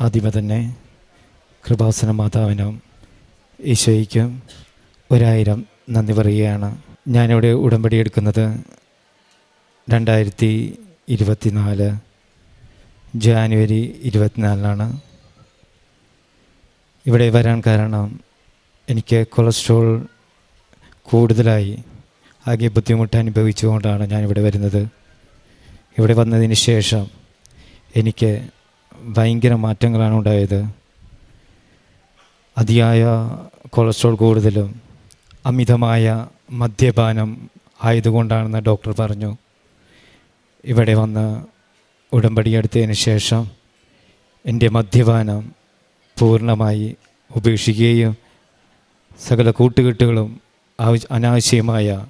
ആദ്യമേ തന്നെ കൃപാസന മാതാവിനും ഈശോയ്ക്കും ഒരായിരം നന്ദി പറയുകയാണ്. ഞാനിവിടെ ഉടമ്പടി എടുക്കുന്നത് രണ്ടായിരത്തി ഇരുപത്തിനാല് ജാനുവരി ഇരുപത്തിനാലിനാണ്. ഇവിടെ വരാൻ കാരണം എനിക്ക് കൊളസ്ട്രോൾ കൂടുതലായി ആകെ ബുദ്ധിമുട്ട് അനുഭവിച്ചുകൊണ്ടാണ് ഞാനിവിടെ വരുന്നത്. ഇവിടെ വന്നതിന് ശേഷം എനിക്ക് ഭയങ്കര മാറ്റങ്ങളാണ് ഉണ്ടായത്. അതിയായ കൊളസ്ട്രോൾ കൂടുതലും അമിതമായ മദ്യപാനം ആയതുകൊണ്ടാണെന്ന് ഡോക്ടർ പറഞ്ഞു. ഇവിടെ വന്ന് ഉടമ്പടി എടുത്തതിന് ശേഷം എന്റെ മദ്യപാനം പൂർണമായി ഉപേക്ഷിക്കുകയും സകല കൂട്ടുകെട്ടുകളും ആവശ്യ അനാവശ്യമായ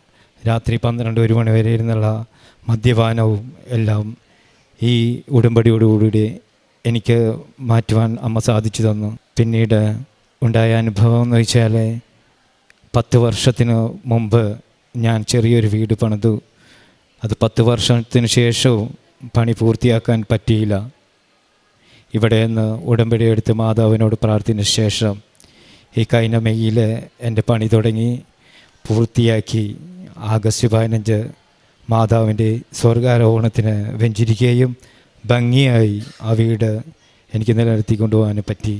രാത്രി പന്ത്രണ്ട് ഒരു മണി വരെ ഇരുന്നുള്ള മദ്യപാനവും എല്ലാം ഈ ഉടമ്പടിയോടുകൂടി എനിക്ക് മാറ്റുവാൻ അമ്മ സാധിച്ചു തന്നു. പിന്നീട് ഉണ്ടായ അനുഭവം എന്ന് വെച്ചാൽ പത്ത് വർഷത്തിന് മുമ്പ് ഞാൻ ചെറിയൊരു വീട് പണിതു. അത് പത്ത് വർഷത്തിന് ശേഷവും പണി പൂർത്തിയാക്കാൻ പറ്റിയില്ല. ഇവിടെ നിന്ന് ഉടമ്പടി എടുത്ത് മാതാവിനോട് പ്രാർത്ഥിച്ച ശേഷം ഈ കഴിഞ്ഞ മെയ്യിൽ എന്റെ പണി തുടങ്ങി. പൂർത്തിയാക്കി ആഗസ്റ്റ് പതിനഞ്ച് മാതാവിന്റെ സ്വർഗാരോഹണത്തിന് വെഞ്ചിരിക്കുകയും ഭംഗിയായി ആ വീട് എനിക്ക് നിലനിർത്തി കൊണ്ടുപോകാൻ പറ്റി.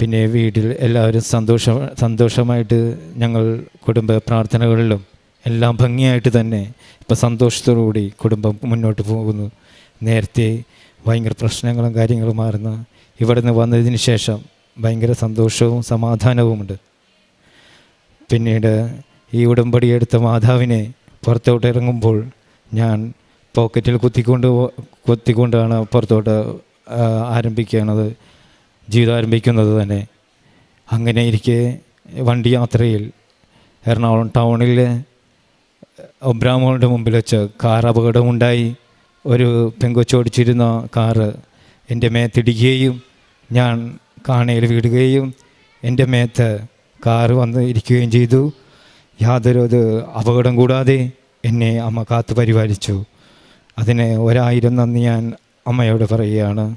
പിന്നെ വീട്ടിൽ എല്ലാവരും സന്തോഷ സന്തോഷമായിട്ട് ഞങ്ങൾ കുടുംബ പ്രാർത്ഥനകളിലും എല്ലാം ഭംഗിയായിട്ട് തന്നെ ഇപ്പം സന്തോഷത്തോടുകൂടി കുടുംബം മുന്നോട്ട് പോകുന്നു. നേരത്തെ ഭയങ്കര പ്രശ്നങ്ങളും കാര്യങ്ങളും മാറുന്ന ഇവിടെ നിന്ന് വന്നതിന് ശേഷം ഭയങ്കര സന്തോഷവും സമാധാനവുമുണ്ട്. പിന്നീട് ഈ ഉടമ്പടിയെടുത്ത മാതാവിനെ പുറത്തോട്ട് ഇറങ്ങുമ്പോൾ ഞാൻ പോക്കറ്റിൽ കുത്തിക്കൊണ്ട് കുത്തിക്കൊണ്ടാണ് പുറത്തോട്ട് ആരംഭിക്കുന്നത് ജീവിതം ആരംഭിക്കുന്നത് തന്നെ. അങ്ങനെ ഇരിക്കെ വണ്ടി യാത്രയിൽ എറണാകുളം ടൗണിൽ ഒബ്രാമോളുടെ മുമ്പിൽ വെച്ച് കാർ അപകടമുണ്ടായി. ഒരു പെങ്കൊച്ചോടിച്ചിരുന്ന കാറ് എന്റെ മേത്തിടിക്കുകയും ഞാൻ കാണയിൽ വീടുകയും എന്റെ മേത്ത് കാറ് വന്ന് ഇരിക്കുകയും ചെയ്തു. യാതൊരു അപകടം കൂടാതെ എന്നെ അമ്മ കാത്തു പരിപാലിച്ചു. അതിന് ഒരായിരം നന്ദി ഞാൻ അമ്മയോട് പറയുകയാണ്.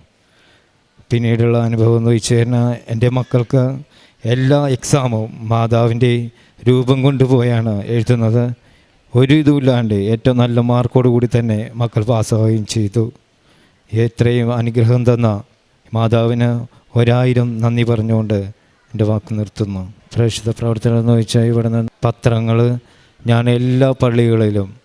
പിന്നീടുള്ള അനുഭവം എന്ന് വെച്ച് കഴിഞ്ഞാൽ എന്റെ മക്കൾക്ക് എല്ലാ എക്സാമും മാതാവിന്റെ രൂപം കൊണ്ടുപോയാണ് എഴുതുന്നത്. ഒരു ഇതുമില്ലാണ്ട് ഏറ്റവും നല്ല മാർക്കോട് കൂടി തന്നെ മക്കൾ പാസ്സാവുകയും ചെയ്തു. എത്രയും അനുഗ്രഹം തന്ന മാതാവിന് ഒരായിരം നന്ദി പറഞ്ഞുകൊണ്ട് എന്റെ വാക്ക് നിർത്തുന്നു. പ്രേക്ഷിത പ്രവർത്തനം എന്ന് വെച്ചാൽ ഇവിടെ നിന്ന് പത്രങ്ങൾ ഞാൻ എല്ലാ പള്ളികളിലും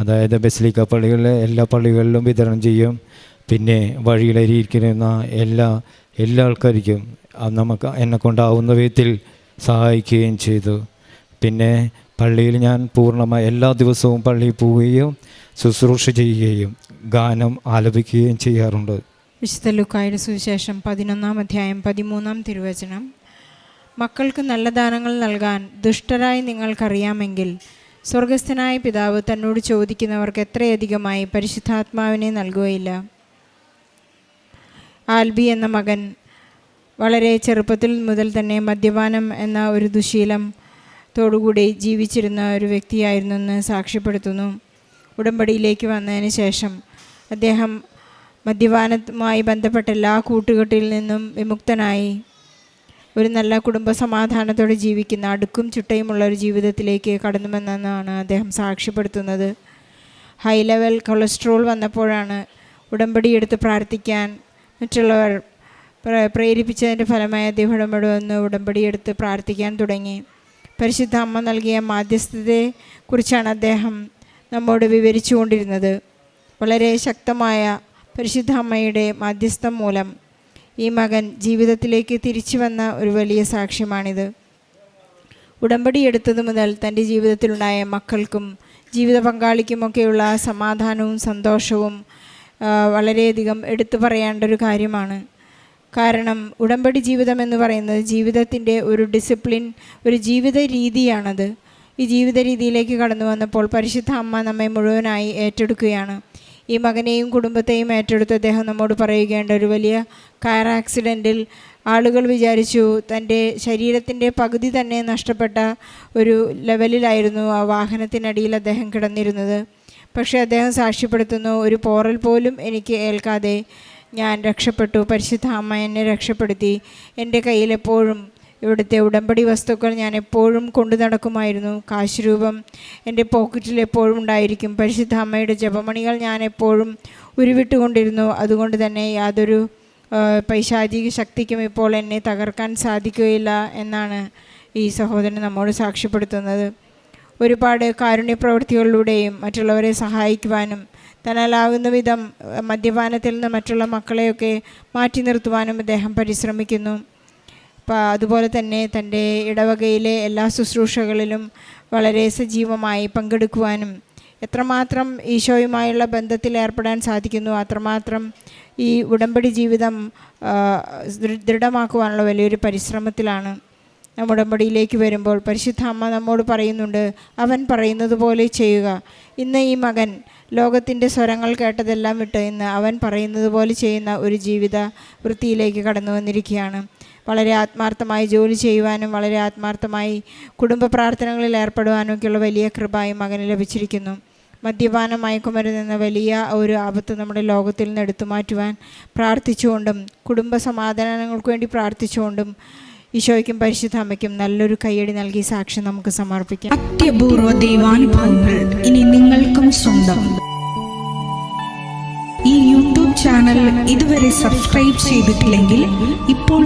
അതായത് ബസിലിക്ക പള്ളികളിലെ എല്ലാ പള്ളികളിലും വിതരണം ചെയ്യും. പിന്നെ വഴിയിലരിയിരിക്കുന്ന എല്ലാ എല്ലാ ആൾക്കാർക്കും നമുക്ക് എന്നെ കൊണ്ടാവുന്ന വിധത്തിൽ സഹായിക്കുകയും ചെയ്തു. പിന്നെ പള്ളിയിൽ ഞാൻ പൂർണമായി എല്ലാ ദിവസവും പള്ളിയിൽ പോവുകയും ശുശ്രൂഷ ചെയ്യുകയും ഗാനം ആലപിക്കുകയും ചെയ്യാറുണ്ട്. വിശുദ്ധ ലുക്കായുടെ സുവിശേഷം പതിനൊന്നാം അധ്യായം പതിമൂന്നാം തിരുവചനം. മക്കൾക്ക് നല്ല ദാനങ്ങൾ നൽകാൻ ദുഷ്ടരായി നിങ്ങൾക്കറിയാമെങ്കിൽ സ്വർഗസ്ഥനായ പിതാവ് തന്നോട് ചോദിക്കുന്നവർക്ക് എത്രയധികമായി പരിശുദ്ധാത്മാവിനെ നൽകുകയില്ല. ആൽബി എന്ന മകൻ വളരെ ചെറുപ്പത്തിൽ മുതൽ തന്നെ മദ്യപാനം എന്ന ഒരു ദുശീലം തോടുകൂടി ജീവിച്ചിരുന്ന ഒരു വ്യക്തിയായിരുന്നു എന്ന് സാക്ഷ്യപ്പെടുത്തുന്നു. ഉടമ്പടിയിലേക്ക് വന്നതിന് ശേഷം അദ്ദേഹം മദ്യപാനവുമായി ബന്ധപ്പെട്ട എല്ലാ കൂട്ടുകെട്ടിൽ നിന്നും വിമുക്തനായി. ഒരു നല്ല കുടുംബ സമാധാനത്തോടെ ജീവിക്കുന്ന അടുക്കും ചുട്ടയുമുള്ള ഒരു ജീവിതത്തിലേക്ക് കടന്നുവെന്നാണ് അദ്ദേഹം സാക്ഷ്യപ്പെടുത്തുന്നത്. ഹൈ ലെവൽ കൊളസ്ട്രോൾ വന്നപ്പോഴാണ് ഉടമ്പടി എടുത്ത് പ്രാർത്ഥിക്കാൻ മറ്റുള്ളവർ പ്ര- പ്രേരിപ്പിച്ചതിന്റെ ഫലമായി അദ്ദേഹം ഉടമ്പടി വന്ന് ഉടമ്പടി എടുത്ത് പ്രാർത്ഥിക്കാൻ തുടങ്ങി. പരിശുദ്ധ അമ്മ നൽകിയ മാധ്യസ്ഥതയെക്കുറിച്ചാണ് അദ്ദേഹം നമ്മോട് വിവരിച്ചുകൊണ്ടിരുന്നത്. വളരെ ശക്തമായ പരിശുദ്ധ അമ്മയുടെ മാധ്യസ്ഥം മൂലം ഈ മകൻ ജീവിതത്തിലേക്ക് തിരിച്ചു വന്ന ഒരു വലിയ സാക്ഷ്യമാണിത്. ഉടമ്പടി എടുത്തതു മുതൽ തന്റെ ജീവിതത്തിലുണ്ടായ മക്കൾക്കും ജീവിത പങ്കാളിക്കുമൊക്കെയുള്ള സമാധാനവും സന്തോഷവും വളരെയധികം എടുത്തു പറയേണ്ട ഒരു കാര്യമാണ്. കാരണം ഉടമ്പടി ജീവിതം എന്ന് പറയുന്നത് ജീവിതത്തിന്റെ ഒരു ഡിസിപ്ലിൻ ഒരു ജീവിത രീതിയാണത്. ഈ ജീവിത രീതിയിലേക്ക് കടന്നു വന്നപ്പോൾ പരിശുദ്ധ അമ്മ നമ്മെ മുഴുവനായി ഏറ്റെടുക്കുകയാണ്. ഈ മകനെയും കുടുംബത്തെയും ഏറ്റെടുത്ത് അദ്ദേഹം നമ്മോട് പറയുകയുണ്ട് ഒരു വലിയ കാർ ആക്സിഡന്റിൽ ആളുകൾ വിചാരിച്ചു തന്റെ ശരീരത്തിന്റെ പകുതി തന്നെ നഷ്ടപ്പെട്ട ഒരു ലെവലിലായിരുന്നു ആ വാഹനത്തിനടിയിൽ അദ്ദേഹം കിടന്നിരുന്നത്. പക്ഷേ അദ്ദേഹം സാക്ഷ്യപ്പെടുത്തുന്നു ഒരു പോറൽ പോലും എനിക്ക് ഏൽക്കാതെ ഞാൻ രക്ഷപ്പെട്ടു. പരിശുദ്ധ അമ്മ എന്നെ രക്ഷപ്പെടുത്തി. എന്റെ കയ്യിൽ എപ്പോഴും ഇവിടുത്തെ ഉടമ്പടി വസ്തുക്കൾ ഞാൻ എപ്പോഴും കൊണ്ടു നടക്കുമായിരുന്നു. കാശ് രൂപം എന്റെ പോക്കറ്റിൽ എപ്പോഴും ഉണ്ടായിരിക്കും. പരിശുദ്ധ അമ്മയുടെ ജപമണികൾ ഞാൻ എപ്പോഴും ഉരുവിട്ടുകൊണ്ടിരുന്നു. അതുകൊണ്ട് തന്നെ യാതൊരു പൈശാചിക ശക്തിക്കും ഇപ്പോൾ എന്നെ തകർക്കാൻ സാധിക്കുകയില്ല എന്നാണ് ഈ സഹോദരൻ നമ്മോട് സാക്ഷ്യപ്പെടുത്തുന്നത്. ഒരുപാട് കാരുണ്യപ്രവൃത്തികളിലൂടെയും മറ്റുള്ളവരെ സഹായിക്കുവാനും തന്നാലാകുന്ന വിധം മദ്യപാനത്തിൽ നിന്ന് മറ്റുള്ള മക്കളെയൊക്കെ മാറ്റി നിർത്തുവാനും അദ്ദേഹം പരിശ്രമിക്കുന്നു. അതുപോലെ തന്നെ തന്റെ ഇടവകയിലെ എല്ലാ ശുശ്രൂഷകളിലും വളരെ സജീവമായി പങ്കെടുക്കുവാനും എത്രമാത്രം ഈശോയുമായുള്ള ബന്ധത്തിൽ ഏർപ്പെടാൻ സാധിക്കുന്നു അത്രമാത്രം ഈ ഉടമ്പടി ജീവിതം ദൃഢമാക്കുവാനുള്ള വലിയൊരു പരിശ്രമത്തിലാണ്. നാം ഉടമ്പടിയിലേക്ക് വരുമ്പോൾ പരിശുദ്ധ അമ്മ നമ്മോട് പറയുന്നുണ്ട് അവൻ പറയുന്നത് പോലെ ചെയ്യുക. ഇന്ന് ഈ മകൻ ലോകത്തിന്റെ സ്വരങ്ങൾ കേട്ടതെല്ലാം വിട്ട് ഇന്ന് അവൻ പറയുന്നത് പോലെ ചെയ്യുന്ന ഒരു ജീവിത വൃത്തിയിലേക്ക് കടന്നു വന്നിരിക്കുകയാണ്. വളരെ ആത്മാർത്ഥമായി ജോലി ചെയ്യുവാനും വളരെ ആത്മാർത്ഥമായി കുടുംബ പ്രാർത്ഥനകളിൽ ഏർപ്പെടുവാനും ഒക്കെയുള്ള വലിയ കൃപയും മകന് ലഭിച്ചിരിക്കുന്നു. മദ്യപാനം മയക്കുമരുന്ന് എന്ന വലിയ ഒരു ആപത്ത് നമ്മുടെ ലോകത്തിൽ നിന്ന് എടുത്തു മാറ്റുവാൻ പ്രാർത്ഥിച്ചുകൊണ്ടും കുടുംബ സമാധാനങ്ങൾക്ക് വേണ്ടി പ്രാർത്ഥിച്ചുകൊണ്ടും ഈശോയ്ക്കും പരിശുദ്ധ അമ്മയ്ക്കും നല്ലൊരു കൈയടി നൽകി സാക്ഷ്യം നമുക്ക് സമർപ്പിക്കാം. അത്യപൂർവ ദൈവാനുഭവങ്ങൾ ഇനി നിങ്ങൾക്കും സ്വന്തം. ഈ യൂട്യൂബ് ചാനൽ ഇതുവരെ സബ്സ്ക്രൈബ് ചെയ്തിട്ടില്ലെങ്കിൽ ഇപ്പോൾ